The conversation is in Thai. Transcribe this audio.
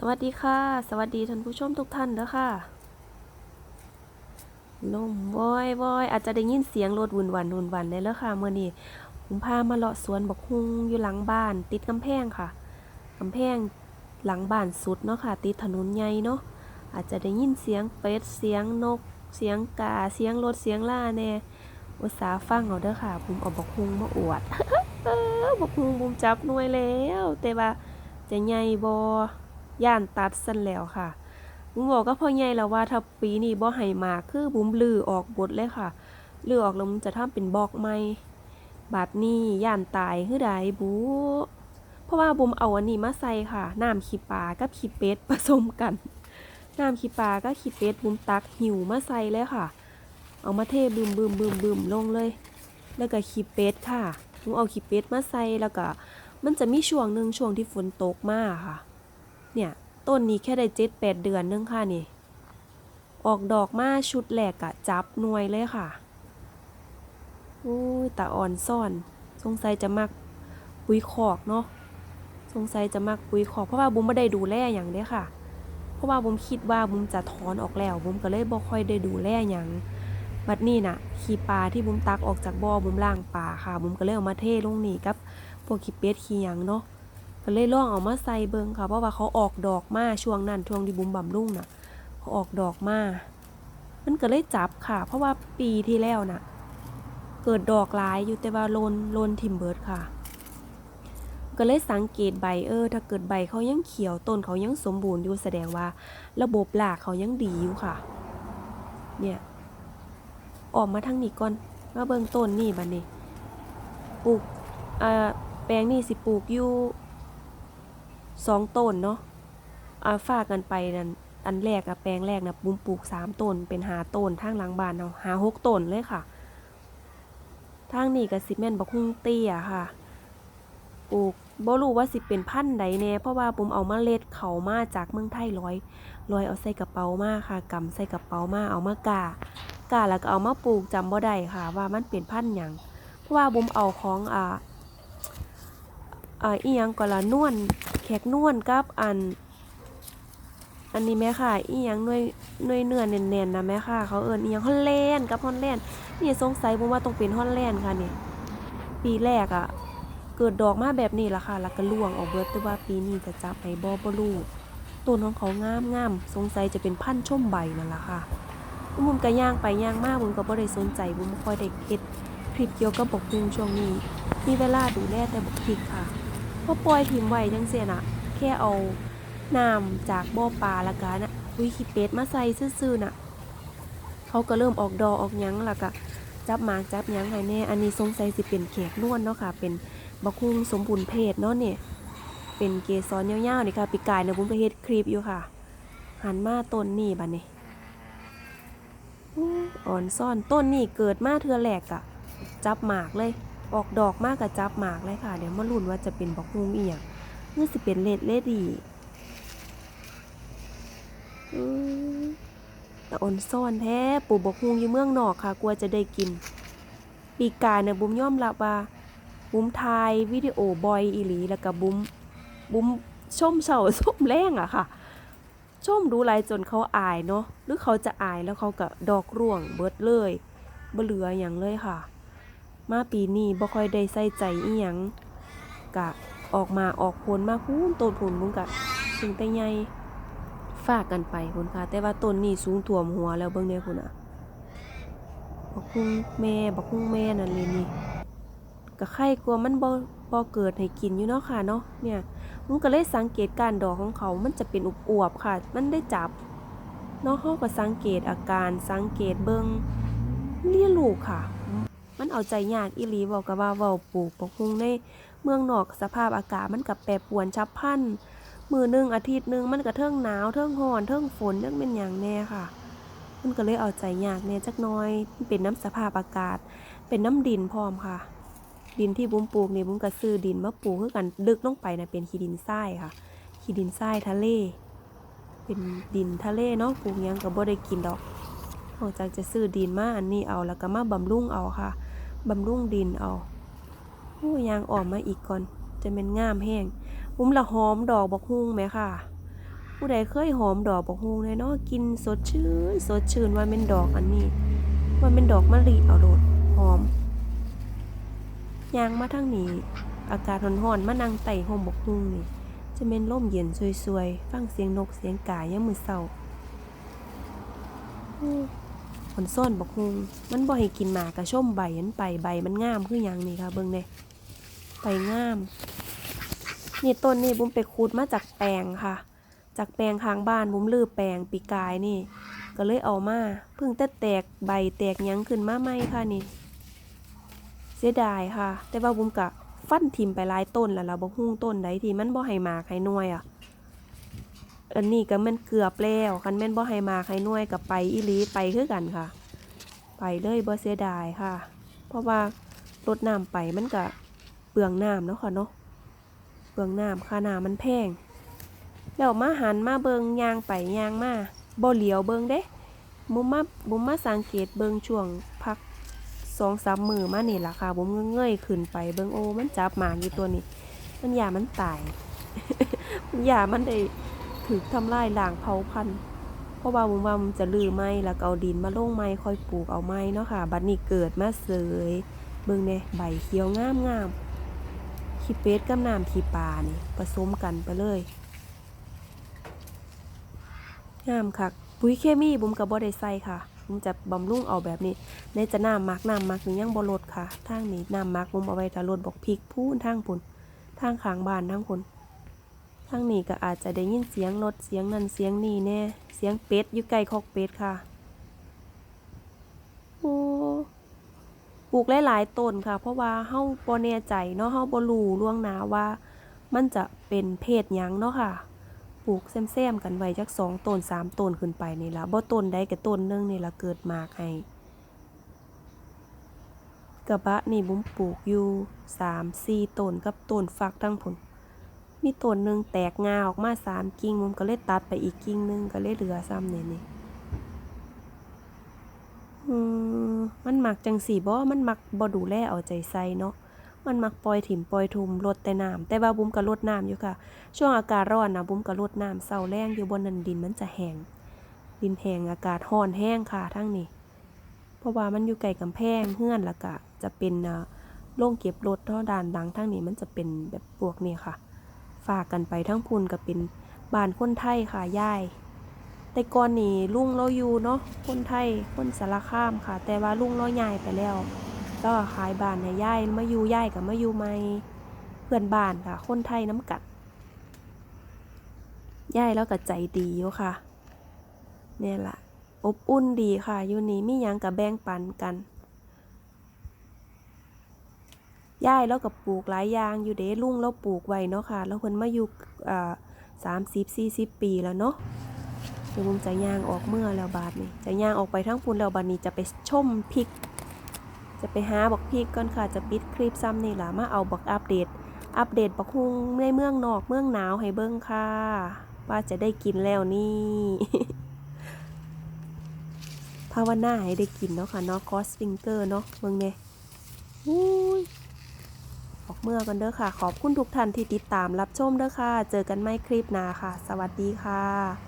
สวัสดีค่ะ สวัสดีท่านผู้ชมทุกท่านเด้อค่ะลมวอยวอยอาจจะได้ยินเสียงรถวุ่นวันวุ่นวันได้แล้วค่ะเมื่อนี้ผมพามาเลาะสวนบกฮุงอยู่หลังบ้าน ติดกำแพงค่ะกำแพงหลังบ้านสุดเนาะค่ะ ติดถนนใหญ่เนาะอาจจะได้ยินเสียงเป็ดเสียงนก เสียงกาเสียงรถเสียงล่าแน่อุตสาฟังเอาเด้อค่ะผมเอาบกฮุงมาอวดเออบักฮุงผมจับหน่วยแล้ว แต่ว่าจะใหญ่บ่ ย่านตัดสั้นแล้วค่ะบุ้มบอกก็พ่อใหญ่แล้วว่าถ้าปีนี้บ่ให้มาคือบุ้มลือออกบทเลยค่ะลือออกแล้วมันจะทำเป็นบอกใหม่บาดนี้ย่านตายคือใดบูเพราะว่าบุ้มเอาอันนี้มาใส่ค่ะน้ำขี้ปลากับขี้เป็ดผสมกันน้ำขี้ปลากับขี้เป็ดบุ้มตักหิวมาใส่เลยค่ะ เอามาเทบึมบึมบึมบึมลงเลย แล้วก็ขี้เป็ดค่ะบุ้มเอาขี้เป็ดมาใส่แล้วก็ มันจะมีช่วงหนึ่งช่วงที่ฝนตกมากค่ะ เนี่ยต้นนี้แค่ได้เจ็ดแปดเดือนนึงค่ะนี่ ออกดอกมาชุดแหลกอะจับหน่วยเลยค่ะอุ้ยตาอ่อนซ่อน สงสัยจะมักปุ๋ยคอกเนาะสงสัยจะมักปุ๋ยคอกเพราะว่าบุ้มไม่ได้ดูแลอย่างเด้ค่ะ เพราะว่าบุ้มคิดว่าบุ้มจะถอนออกแล้วบุ้มก็เลยบ่ค่อยได้ดูแลอย่างบัดนี้น่ะขี้ปลาที่บุ้มตักออกจากบ่อบุ้มล่างปลาค่ะบุ้มก็เลยเอามาเทลงนี่กับพวกขี้เป็ดขี้ยังเนาะ ก็เลยลองเอามาใส่เบิงค่ะ เพราะว่าเขาออกดอกมาช่วงนั้นช่วงที่บุ้มบำรุงน่ะเขาออกดอกมามันก็เลยจับค่ะ เพราะว่าปีที่แล้วน่ะ เกิดดอกหลายอยู่แต่ว่าโลนโลนทิมเบิร์ดค่ะ ก็เลยสังเกตใบเออ ถ้าเกิดใบเขายังเขียวต้นเขายังสมบูรณ์อยู่แสดงว่า ระบบรากเขายังดีอยู่ค่ะ เนี่ยออกมาทางนี้ก่อนมาเบิ่งต้นนี่บัดนี้ปลูกอ่าแปลงนี่สิปลูกอยู่ สองต้นเนาะอาฝากกันไปนั่นอันแรกอะแปลงแรกนะบุ้มปลูกสามต้น เป็นหาต้นทางหลังบ้านเนาะหาหกต้นเลยค่ะทางนี้ก็สิแม่นบักฮุ่งเตี้ยค่ะปลูกบ่รู้ว่าสิเป็นพันธุ์ใดแน่เพราะว่าบุ้มเอามาเล็ดเขามาจากเมืองไทยร้อยร้อยเอาใส่กระเป๋ามาค่ะกำใส่กระเป๋ามาเอามากากาแล้วก็เอามาปลูกจำบ่ได้ค่ะ ว่ามันเป็นพันธุ์หยังเพราะว่าบุ้มเอาของอ่า อ่าอีหยังก็ละนวลแขกนวลกับอัน อันนี้แม่ค่ะ อีหยังน่วยน่วยเนื้อแน่นๆนะแม่ค่ะ เขาเอิ้นอีหยังฮอลแลนด์กับฮอลแลนด์นี่สงสัยผมว่าต้องเป็นฮอลแลนด์ค่ะนี่ปีแรกอะ่ะ เกิดดอกมาแบบนี้ล่ะค่ะ แล้วก็ล่วงออกเบิดแต่ว่าปีนี้จะจับให้บ่บ่รู้ต้นของเขางามงามสงสัยจะเป็นพันธุ์ชมใบนั่นล่ะค่ะบุ้มก็ย่างไปย่างมากบุ้มก็บ่ได้สนใจบุ้มค่อยได้เฮ็ดคลิปเกี่ยวกับบกพุงช่วงนี้ มีเวลาดูแลแต่บกพริกค่ะ พอปล่อยถิ่มไว้จังเสียน่ะ แค่เอาน้ำจากบ่อปลาและกันน่ะวิขี้เป็ดมาใส่ซื่อๆน่ะ เขาก็เริ่มออกดอกออกหยังแล้วก็จับหมากจับหยังให้แน่อันนี้สงสัยสิเป็นแขกนวลเนาะค่ะ เป็นบักคุงสมบูรณ์เพศเนาะเนี่ยเป็นเกสรยาวๆนี่ค่ะปีกายนะบุ้มไปเฮ็ดคลิปอยู่ค่ะ หันมาต้นนี่บัดนี้อู้อ่อนซ่อนต้นนี่เกิดมาเทือแหลกอะจับหมากเลย ออกดอกมากกับจับหมากเลยค่ะ เดี๋ยวมาลุ้นว่าจะเป็นบักฮุงอีหยังเมื่อสิเป็นเลดเลดีแต่อ่อนซ่อนแท้ปลูกบักฮุงอยู่เมืองนอกค่ะ กลัวจะได้กิน ปีกายเนี่ยบุ้มย่อมรับว่าบุ้มทายวิดีโอบอยอีหลีแล้วก็บุ้มบุ้มชมเฉาชมแรงอะค่ะชมดูไรจนเขาอายเนาะหรือเขาจะอายแล้วเขาก็ดอกร่วงเบิดเลยบ่เหลืออย่างเลยค่ะ มาปีนี้บ่ค่อยได้ใส่ใจอีหยังกะออกมาออกผลมาพูนต้นผลมุงกะถึงแต่ใหญ่ฝากกันไปพุ่นค่ะ แต่ว่าต้นนี้สูงท่วมหัวแล้วเบิ่งเด้พุ่นอะบักคุ้งแม่บักคุ้งแม่นั่นเลยนี่ก็ไข่กลัวมันบ่บ่เกิดให้กินอยู่เนาะค่ะเนาะเนี่ยมันก็เลยสังเกตการดอกของเขา มันจะเป็นอุบอวบๆค่ะ มันได้จับเนาะเฮาก็สังเกตอาการสังเกตเบิ่งเรียนรู้ค่ะ มันเอาใจยากอีหลีบอกกับว่าเว้าปลูกปกคุงในเมืองนอกสภาพอากาศมันกับแปรปรวนฉับพลันมือหนึ่งอาทิตย์หนึ่งมันก็เทิงหนาวเทิงร้อนเทิงฝนเทิงเป็นอย่างแน่ค่ะ มันก็เลยเอาใจยากแน่จักน้อย เป็นน้ำสภาพอากาศ เป็นน้ำดินพร้อมค่ะ ดินที่บุ้มปลูกนี่บุ้มก็ซื้อดินมาปลูกคือกันดึกลงไปนะเป็นขี้ดินทรายค่ะขี้ดินทรายทะเล เป็นดินทะเลเนาะปลูกยังก็บ่ได้กินดอกนอกจากจะซื้อดินมาอันนี้เอาแล้วก็มาบำรุงเอาค่ะ บำรุงดินเอาโอ้ยางออกมาอีกก่อน จะเป็นงามแห้งอุ้มละหอมดอกบักฮุ่งไหมค่ะ ผู้ใดเคยหอมดอกบักฮุงเลยเนาะกินสดชื่นสดชื่นว่าเป็นดอกอันนี้ว่าเป็นดอกมะลิเอาโลดหอมยางมาทางนี้อากาศร้อนๆมานั่งไต่ห่มบกฮุงนี่จะเป็นร่มเย็นสวยๆ ฟังเสียงนกเสียงกายามมือเศร้า อู้ผลซ่อนบักฮุงมันบ่ให้กินหมากระชมใบมันไปใบมันงามคือหยังนี่ค่ะเบิ่งเด้ใบงาม นี่ต้นนี่บุ้มไปคูดมาจากแปลงค่ะ จากแปลงข้างบ้านบุ้มลือแปลงปีกายนี่ ก็เลยเอามาเพิ่งแต่แตกใบแตกยังขึ้นมาใหม่ค่ะนี่ เสียดายค่ะ แต่ว่าบุ้มกะฟันทิมไปหลายต้นแล้วล่ะบ่ฮู้ต้นใดที่มันบ่ให้หมากให้หน่วยอะ อันนี้ก็แมันเกือบแล้วคันแม่นบ่ให้มาให้น่วยกับไปอีหลีไปคือกันค่ะ ไปเลยบ่เสียดายค่ะ เพราะว่ารดน้ำไปมันก็เปลืองน้ำเนาะค่ะเนาะเปลืองน้ำค่าน้ำมันแพงแล้วมาหันมาเบิงยางไปยางมาบ่เหลียวเบิงเด้บุมมาบุมมาสังเกตเบิงช่วงพักสองสามมือมานี่ล่ะค่ะบุมเงยขึ้นไปเบิงโอ้มันจับหมาอยู่ตัวนี้ มันยามันตายมันยามันได้ ถูกทำลายล้างเผาพันธุ์เพราะว่าบุมว่ามันจะลือไม้แล้วก็เอาดินมาลงไม้ค่อยปลูกเอาไม้เนาะค่ะ บัดนี้เกิดมาเสยเบิงเนี่ยใบเขียวงามงามๆขี้เป็ดกับน้ำขี้ปลานี่ผสมกันไปเลยงามคักปุ๋ยเคมีบุ๋มกับบ่ได้ใส่ค่ะบุ๋มจะบำรุงเอาแบบนี้ในจะน้ำมักน้ำมักนี่ยังบ่ลดค่ะทางนี้น้ำมักบุ๋มเอาไว้ถ้าลดบอกพริกพูนทางปุ่นทางข้างบ้านทางปุ่น ทางนี้ก็อาจจะได้ยินเสียงรถเสียงนั่นเสียงนี่แน่เสียงเป็ดอยู่ใกล้คอกเป็ดค่ะโอ้ปลูกหลายๆต้นค่ะ เพราะว่าเฮาบ่แน่ใจเนาะเฮาบ่รู้ล่วงหน้าว่า มันจะเป็นเพศหยังเนาะค่ะปลูกแซมๆกันไว้จักสองต้นสามต้นขึ้นไปนี่ละบ่ต้นใดก็ต้นหนึงนี่ละเกิดมากให้กระบะนี่บุ้มปลูกอยู่สามสี่ต้นกับต้นฟักทั้งผล มีต้นหนึ่งแตกงาออกมาสามกิ่งบุ้มก็เลยตัดไปอีกกิ่งหนึ่งก็เลยเหลือซ้ำนี่นี่มันหมักจังสีบ่ มันหมักบ่ดูแลเอาใจใส่เนาะ มันหมักปล่อยถิ่มปล่อยทุมลดแต่น้ำแต่ว่าบุ้มก็ลดน้ำอยู่ค่ะ ช่วงอากาศร้อนนะบุ้มก็ลดน้ำเศร้าแรงอยู่บนนันดินมันจะแห้ง ดินแห้งอากาศร้อนแห้งค่ะทั้งนี้ เพราะว่ามันอยู่ใกล้กำแพงเฮือนล้วก็จะเป็นร่อโล่งเก็บรถเท่าด้านดังทั้งนี้มันจะเป็นแบบพวกนี้ค่ะ ฝากกันไปทั้งพูนก็เป็นบ้านคนไทยค่ะย่าย แต่ก่อนนี่ลุงเราอยู่เนาะคนไทยคนสารคามค่ะ แต่ว่าลุงเราย้ายไปแล้วแล้วก็ขายบ้านให้ย่ายมาอยู่ย่ายกับมาอยู่ใหม่เพื่อนบ้านค่ะ คนไทยน้ำกัดย่ายแล้วก็ใจดีอยู่ค่ะเนี่ยล่ะอบอุ่นดีค่ะอยู่นี่มียังกับแบ่งปันกัน ย่ายแล้วก็ปลูกหลายอย่างอยู่เด้ลุงเราปลูกไว้เนาะค่ะ แล้วเพิ่นมาอยู่อ่าสามสิบสี่สิบปีแล้วเนาะเดี๋ยวผมจะย่างออกเมื่อแล้วบาทนี่จะย่างออกไปทั้งพูนแล้วบาทนี้จะไปชมพริก จะไปหาบักพริกก่อนค่ะจะปิดคลิปซ้ำนี่ล่ะมาเอาบักอัปเดต อัปเดตบักฮุงในเมืองนอกเมืองหนาวให้เบิ้งค่ะว่าจะได้กินแล้วนี่ภาวนาให้ได้กินเนาะค่ะเนาะคอสฟิงเกอร์เนาะเมืองเนี่ยอุ้ย ออกเมื่อกันเด้อค่ะ ขอบคุณทุกท่านที่ติดตามรับชมเด้อค่ะ เจอกันไม่คลิปหน้าค่ะ สวัสดีค่ะ